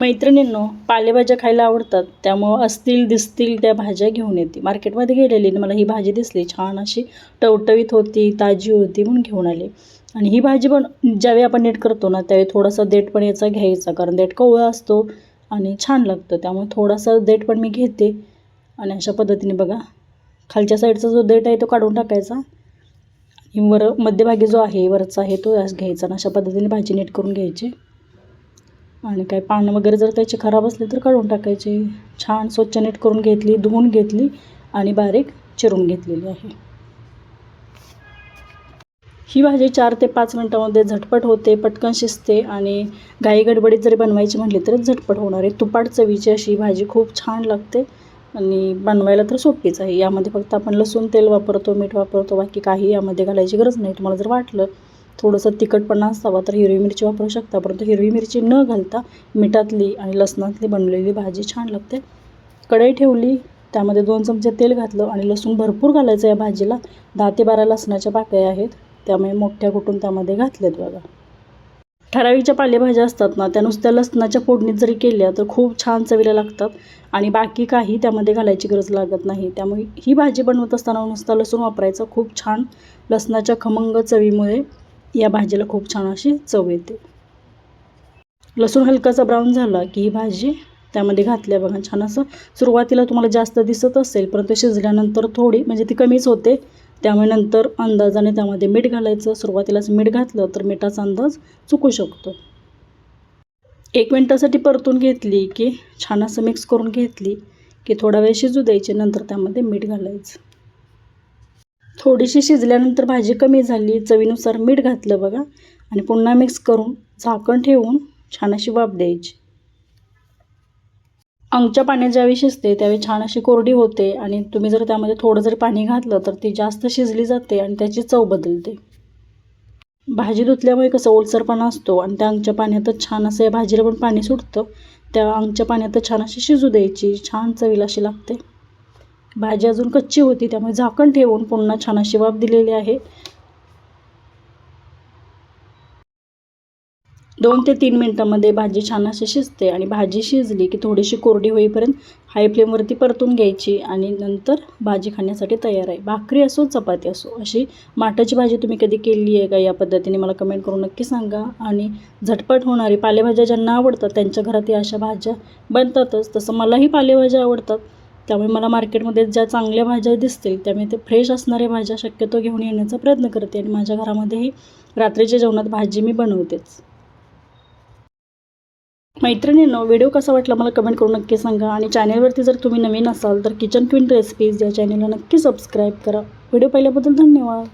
मैत्रिणींनो पालेभाज्या खायला आवडतात त्यामुळं असतील दिसतील त्या भाज्या घेऊन येते. मार्केटमध्ये गेलेली आणि मला ही भाजी दिसली छान अशी टवटवीत होती ताजी होती म्हणून घेऊन आली. आणि ही भाजी पण ज्यावेळी आपण नीट करतो ना त्यावेळी थोडासा देठ पण याचा घ्यायचा कारण देठ कोवळा असतो आणि छान लागतं. त्यामुळे थोडासा देठ पण मी घेते. आणि अशा पद्धतीने बघा खालच्या साईडचा जो देठ आहे तो काढून टाकायचा. आणि वर मध्यभागी जो आहे वरचा आहे तो घ्यायचा आणि अशा पद्धतीने भाजी नीट करून घ्यायची. आणि काय पानं वगैरे जर त्याचे खराब असले तर काढून टाकायचे. छान स्वच्छ नीट करून घेतली धुवून घेतली आणि बारीक चिरून घेतलेली आहे. ही भाजी चार ते पाच मिनटामध्ये झटपट होते पटकन शिजते आणि घाई गडबडीत जरी बनवायची म्हटली तर झटपट होणार आहे. तुपाट चवीची अशी ही भाजी खूप छान लागते आणि बनवायला तर सोपीच आहे. यामध्ये फक्त आपण लसूण तेल वापरतो मीठ वापरतो बाकी काही यामध्ये घालायची गरज नाही. तुम्हाला जर वाटलं थोडंसं तिखटपणा असावा तर हिरवी मिरची वापरू शकता. परंतु हिरवी मिरची न घालता मिठातली आणि लसणातली बनलेली भाजी छान लागते. कढई ठेवली त्यामध्ये दोन चमचे तेल घातलं आणि लसूण भरपूर घालायचं या भाजीला. दहा ते बारा लसणाच्या पाकळ्या आहेत त्यामुळे मोठ्या कुटून त्यामध्ये घातलेत बघा. ठराविकच्या पालेभाज्या असतात ना त्या नुसत्या लसणाच्या फोडणीत जरी केल्या तर खूप छान चवीला लागतात आणि बाकी काही त्यामध्ये घालायची गरज लागत नाही. त्यामुळे ही भाजी बनवत असताना नुसता लसूण वापरायचं खूप छान. लसणाच्या खमंग चवीमुळे या भाजीला खूप छान अशी चव येते. लसूण हलकासा ब्राऊन झाला की ही भाजी त्यामध्ये घातल्या बघा छान असं सुरुवातीला तुम्हाला जास्त दिसत असेल परंतु शिजल्यानंतर थोडी म्हणजे ती कमीच होते. त्यामुळे नंतर अंदाजाने त्यामध्ये मीठ घालायचं सुरुवातीलाच मीठ घातलं तर मिठाचा अंदाज चुकू शकतो. एक मिनटासाठी परतून घेतली की छान असं मिक्स करून घेतली की थोडा वेळ शिजू द्यायचे नंतर त्यामध्ये मीठ घालायचं. थोडीशी शिजल्यानंतर भाजी कमी झाली चवीनुसार मीठ घातलं बघा. आणि पुन्हा मिक्स करून झाकण ठेवून छान अशी वाफ द्यायची. अंगच्या पाण्यात ज्यावेळी शिजते त्यावेळी छान अशी कोरडी होते आणि तुम्ही जर त्यामध्ये थोडं जरी पाणी घातलं तर ती जास्त शिजली जाते आणि त्याची चव बदलते. भाजी धुतल्यामुळे कसं ओलसरपणा असतो आणि त्या अंगच्या पाण्यातच छान असं या भाजीला पण पाणी सुटतं त्या अंगच्या पाण्यातच छान अशी शिजू द्यायची छान चवीला अशी लागते. भाजी अजून कच्ची होती त्यामुळे झाकण ठेवून पुन्हा छान अशी वाफ दिलेली आहे. दोन ते तीन मिनटामध्ये भाजी छान अशी शिजते आणि भाजी शिजली की थोडीशी कोरडी होईपर्यंत हाय फ्लेमवरती परतून घ्यायची आणि नंतर भाजी खाण्यासाठी तयार आहे. भाकरी असो चपाती असो अशी माठाची भाजी तुम्ही कधी केली आहे का या पद्धतीने मला कमेंट करून नक्की सांगा. आणि झटपट होणारी पालेभाज्या ज्यांना आवडतात त्यांच्या घरात या अशा भाज्या बनतातच. तसं मलाही पालेभाज्या आवडतात. त्यामुळे मला मार्केटमध्ये ज्या चांगल्या भाज्या दिसतील त्यामुळे ते फ्रेश असणाऱ्या भाज्या शक्यतो घेऊन येण्याचा प्रयत्न करते आणि माझ्या घरामध्येही रात्रीच्या जेवणात भाजी मी बनवतेच. मैत्रिणींनो व्हिडिओ कसा वाटला मला कमेंट करून नक्की सांगा आणि चॅनलवरती जर तुम्ही नवीन असाल तर किचन क्वीन रेसिपीज या चॅनलला नक्की सबस्क्राईब करा. व्हिडिओ पाहिल्याबद्दल धन्यवाद.